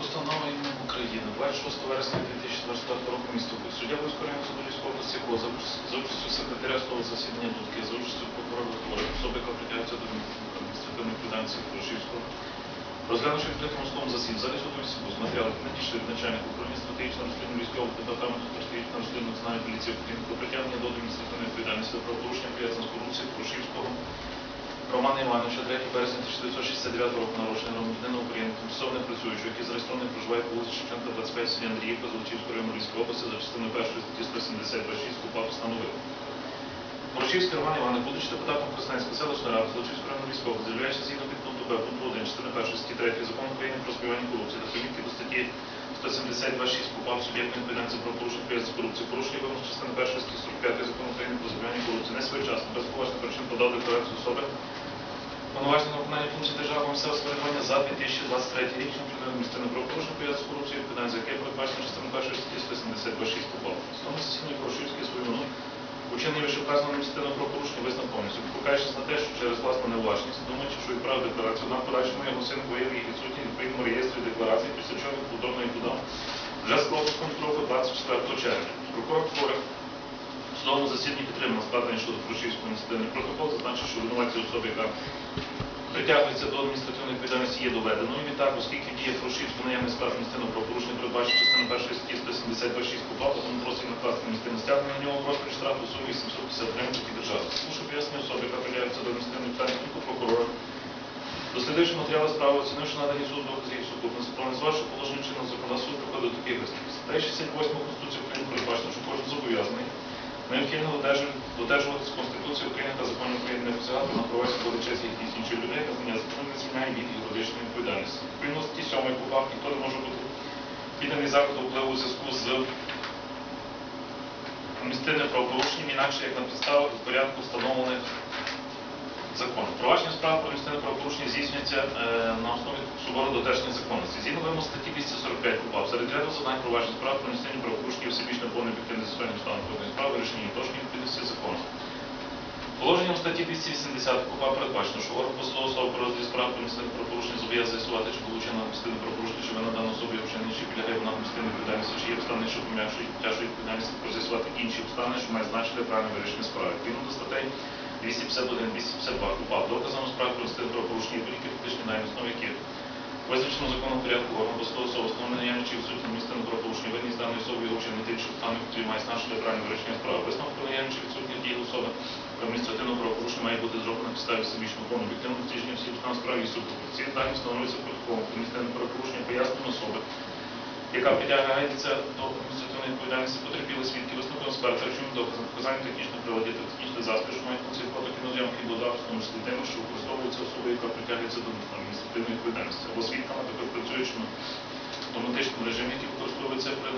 Постанова імені України 26 вересня 2024 року місто. Суддя Військового району області КО за уч- участю секретаря судового засідання Дудки, за участю прокурора Твори, особи, яка притягується до адміністративної відповідальності Порошівського, розглянувши відкритому словом засід, залі суду з матеріалів надійшли від начальника управління стратегічного розслідування військового департаменту стратегічного розслідування Національної поліції України про притягнення до адміністративної відповідальності за правопорушення пов'язане з корупцією Порошівського Романа Івановича, 3 березня 1969 року народження громадянина України, тимчасово не працюючого, який зареєстрований проживає по вулиці Шевченка, 25 селі Андріївка, Золочівської району Львівської області за частиною 1 статті 172 КУПА постановив. Порочівський Роман Іванович, будучи депутатом Красненської селищної ради Золочівської району Львівської області, заявляючи згідно підпункту Б, пункту 1, частини 1 статті 3 Закону України про співання корупції та примітки до статті 172.6 КУПА суб'єктної відповідальності про порушення пов'язаних з корупцією, порушення вимог частини 1 статті 45 Закону України про співання корупції, не своєчасно, без поважних причин подав декларацію особи, Повноваження на виконання функцій державного місцевого самоврядування за 2023 рік, що вчинили адміністративне правопорушення пов'язане з корупцією, відповідальність за яке передбачено частиною 1 статті 172.6 КУПА. В тому засіданні Порошівський свою вину учинення вищевказаного адміністративного правопорушення визнав повністю, покаючись на те, що через власну неуважність, думаючи, що відправив декларацію на подальшому його син їх відсутність у відповідному реєстрі декларації, після чого повторно їх подав вже з пропуском строку 24 червня. Прокурор в судовому засіданні підтримав складення щодо Порошівського адміністративний протокол, зазначив, що винуватці особи, яка притягується до адміністративної відповідальності є доведеною. Відтак, оскільки діє Порошівського наявний склад адміністративного правопорушення передбачено частиною 1 статті 172 КУПА, тому просить накласти адміністративне стягнення на нього в розмірі штрафу у сумі 850 гривень такі держави. Слушаю пояснення особи, яка притягується до адміністративної відповідальності прокурора, Дослідивши матеріали справи, оцінивши надані суд докази їх сукупності, проаналізувавши положення чинного законодавства, приходить до таких висновків. Статтею 68 Конституції України передбачено, що кожен зобов'язаний необхідно додержу- додержуватись Конституції України та законів України не посягати на права свободи честі якихось інших людей, визнання закону не звільняє від юридичної відповідальності. Відповідно статті 7 КУПАП ніхто не може бути підданий заходу впливу у зв'язку з адміністративним правопорушенням, інакше як на підставах в порядку встановлених законом. Провадження справ про адміністративне правопорушення здійснюється е, на основі суворо додержання законності. Згідно вимог статті 245 КУПАП, серед ряду завдань провадження справ про адміністративні правопорушення всебічно повне об'єктивне з'ясування стану проведення справи, вирішення їх точної відповідності закону. Положенням статті 280 КУПА передбачено, що орган посадова особа по розгляді справ про адміністративне правопорушення зобов'язує з'ясувати, чи получено адміністративне правопорушення, чи вина даної особи є вчинення, чи підлягає вона адміністративної відповідальності, чи є обставини, що пом'якшують тяжкої відповідальності, про з'ясувати інші обставини, що мають значити правильне вирішення справи. Відповідно до статей 251, 252 КУПА, доказами справ про адміністративне правопорушення є будь-які фактичні дані, на основі яких Визначено законом порядку органу особи встановлення наявність чи відсутність адміністративного правопорушення, винність даної особи його тих, що обставини, які мають значити правильне вирішення справи. Висновок про наявність чи відсутність дії особи про адміністративного правопорушення має бути зроблено на підставі всебічного повного об'єктивного дослідження всіх обставин справи і суду. Ці дані встановлюються протоколом про адміністративне правопорушення пояснення особи, яка притягається до відповідальності, потерпіли свідки, висновку експерта, речовим доказом, показання технічних приладів та технічних засобів, що мають функції фото, кінозйомки тому числі тими, що використовуються особою, яка притягується до адміністративної відповідальності, або свідками, також працюючими в автоматичному режимі, які використовуються при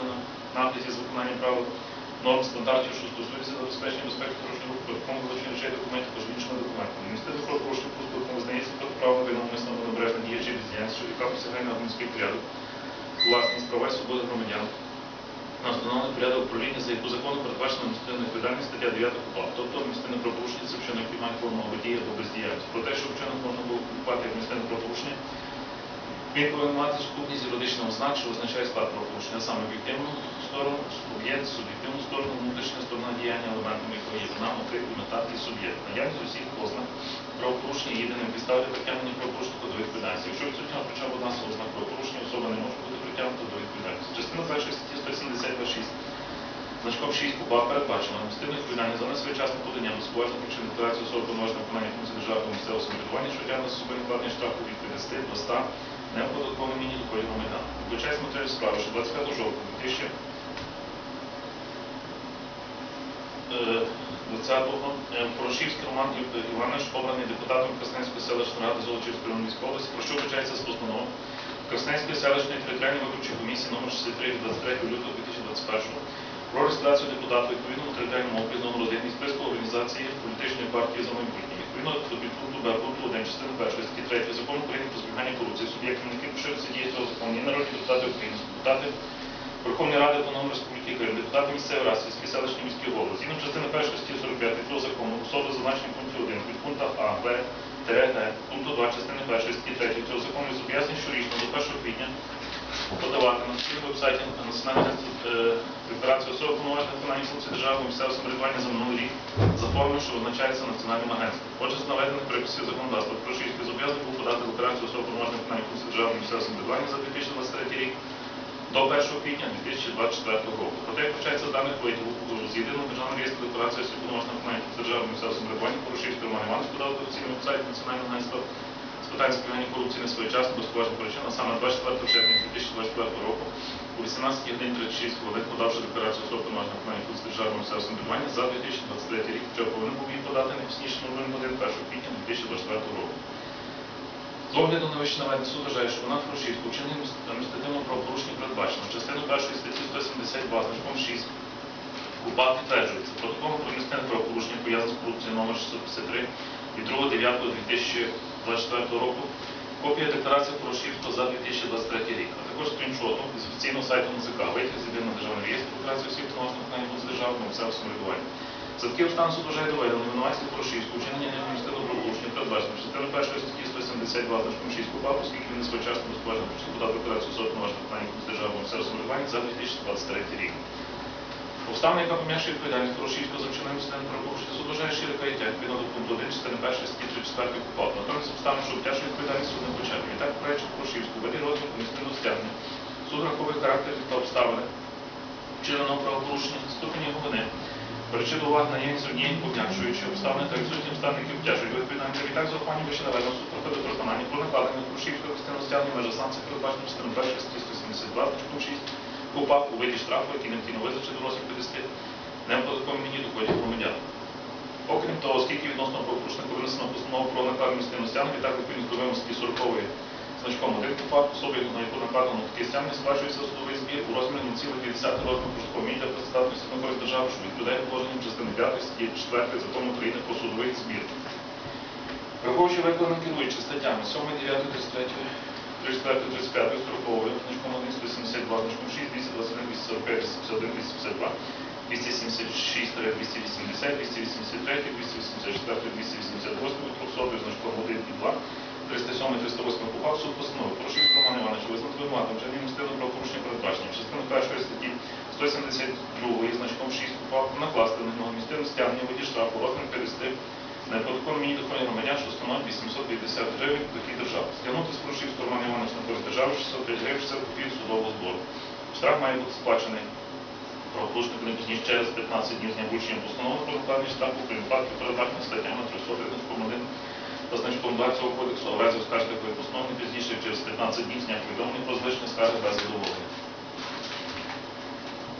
нагляді з виконанням правил норм стандартів, що стосуються забезпечення безпеки дорожнього руху, вилучення речей документів, також іншими документами. Адміністративне правопорушення поступом визнається протиправно виномисно або небережна дія чи бездіяльність, що яка посягає на адміністративний порядок, власність, права і свободи громадян, на встановлений порядок управління, за яку закону передбачена адміністративна відповідальність стаття 9 КУПАП. Тобто адміністративне правопорушення це вчинок, має форму або дії або бездіяльність. Про те, що вчинок можна було купувати адміністративне правопорушення, він повинен мати сукупність юридичних ознак, що визначає склад правопорушення, саме об'єктивну сторону, об'єкт, суб'єктивну сторону, внутрішня сторона діяння, елементами якого є вина, мотив, мета і суб'єкт. Наявність усіх ознак правопорушення єдиним підставою притягнення правопорушника до відповідальності. Якщо відсутня хоча б одна з ознак правопорушення, особа не може бути притягнута до відповідальності. Частина 1 статті 172.6 Значком 6 КУБА передбачено адміністративну відповідальність за несвоєчасне подання без поважних причин декларації особи повноваження виконання функцій державного місцевого самоврядування, що тягне за собою накладення штрафу від 50 до 100 неоподаткованих міні доходів громадян. Включається матеріал справи, що 25 жовтня 2000 20-го е, Порошівський Роман Іванович, обраний депутатом Красненської селищної ради Золочівської Романської області, про що вручається з постанови Красненської селищної територіальної виборчої комісії номер 63 від 23 лютого 2021 про реєстрацію депутата відповідному територіальному окрузі номер 1 із списку організації політичної партії за майбутнє. Відповідно до підпункту Б пункту 1 частини 1 статті 3 закону України запобігання корупції суб'єктами, які поширюються дії цього закону, є народні депутати України, депутати Верховної Ради Автономної Республіки Крим, депутати місцевої ради, сільські селищні міські голови. Згідно частини першої статті 45 цього закону, особи зазначені в пункті 1 від пункта А, Б, Г, пункту 2 частини першої статті 3 цього закону зобов'язані щорічно до 1 квітня подавати на офіційному вебсайті Національного агентства е, декларацію особи повноважених виконання функцій державного місцевого самоврядування за минулий рік за формою, що визначається національним агентством. Отже, з наведених приписів законодавства Прошівський зобов'язаний був подати декларацію особи повноважених виконання функцій державного місцевого самоврядування за 2023 рік до 1 квітня 2024 року. Проте, як вчається даних витягу з єдиного державного реєстру декларації осіб повноважених виконання державного місцевого самоврядування Порошівський Роман Іванович подав до офіційного вебсайту Національного агентства питань запобігання корупції не своєчасно без поважних причин, а саме 24 червня 2024 року у 18 годин 36 хвилин подавши декларацію особи повноважених виконання функцій державного самоврядування за 2023 рік, хоча повинен був її подати не пізніше 01 1 квітня 2024 року. З огляду на вище наведений суд вважає, що вона Фрушівську вчинила адміністративного правопорушення передбачено. Частину першої статті 172 значком 6 КУПА підтверджується протоколом про адміністративне правопорушення пов'язане з корупцією номер 653 від 2.9.2024 року. Копія декларації Порошівського за 2023 рік, а також скріншотом з офіційного сайту НЦК, витяг з єдиного державного реєстру декларації осіб відносно виконання функцій державного місцевого самоврядування. Станом суд вважає доведено винуватців Порошівського вчинення адміністративного правопорушення передбачено частину першої статті 172 значком 6 КУПА, оскільки він не своєчасно розповажно причин подав декларацію особи повноважених виконання функцій державного місцевого самоврядування за 2023 рік. Обставина, яка пом'якшує відповідальність Порошівського за вчинення правопорушення, щире каяття відповідно до пункту 1 частини 1 статті 34 КУПА. Натомість обставин, що обтяжує відповідальність суд не почав. І так, попередчик Порошівську, в виді розгляду адміністративного стягнення, суд враховує характер та обставини вчиненого правопорушення, ступені його вини, Беручи до уваги наявність однієї пом'якшуючої обставини та відсутні обставини, які обтяжують відповідальність. Відтак, з урахуванням вище наведеного суд проходить переконання про накладення Крушівського частинного стягнення межа санкцій, передбачено частиною 1 статті 172, точку 6, КУПАП у виді штрафу, який необхідно визначити до розміру 50 неоподатковані доходів громадян. Окрім того, оскільки відносно правопорушника винесено постанову про адміністративного стягнення, відтак відповідно до вимог статті 40 значком 1 КУПАП, особи, на яку накладено таке стягнення, сплачується судовий збір у розмірі 0,50 розміру прожиткового мінімуму для працездатності на користь держави, що відповідає положенням частини 5 статті 4 Закону України про судовий збір. Враховуючи викладено керуючи статтями 7, 9, 33, 34, 35, 40, значком 1, 172, значком 6, 221, 245, 251, 252, 276, 280, 283, 284, 288, 300, значком 1 і 2, 307, 308 КУПАП суд постановив Порошів Роман Іванович визнати винуватим вчинення адміністративного правопорушення передбачення частини першої статті 172 значком 6 КУПАП накласти на нього адміністративне стягнення у виді штрафу розмір 50 на податковому міні доходів громадян, що становить 850 гривень дохід держави. Стягнути з Порошівського Романа Івановича на користь держави 605 гривень 60 копійок судового збору. Штраф має бути сплачений не пізніше через 15 днів з дня вручення постанови про накладення штрафу при випадку передбачення статтями 300 значком 1 та значком 2 цього кодексу, а в разі оскаржити такої постанови не пізніше через 15 днів з дня повідомлення про залишення скарги без задоволення.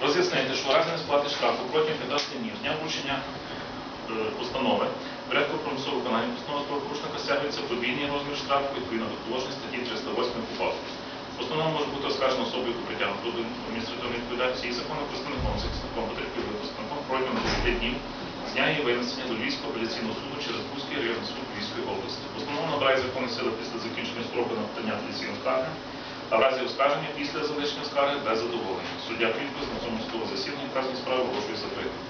Роз'яснити, що у разі несплати штрафу протягом 15 днів з дня вручення е, постанови порядку примусового виконання постанови правопорушника стягується подвійний розмір штрафу відповідно до положення статті 308 КУПАП. Постанова може бути оскаржена особою, яку притягнуто до адміністративної відповідальності і законом представником, захисником, потерпілим представником протягом 10 днів з дня її винесення до Львівського апеляційного суду через Бузький районний суд Львівської області. Постанова набирає законної сили після закінчення строку на подання апеляційної скарги, а в разі оскарження після залишення скарги без задоволення. Суддя підпис на цьому судовому засіданні вказані справи оголошує закритим.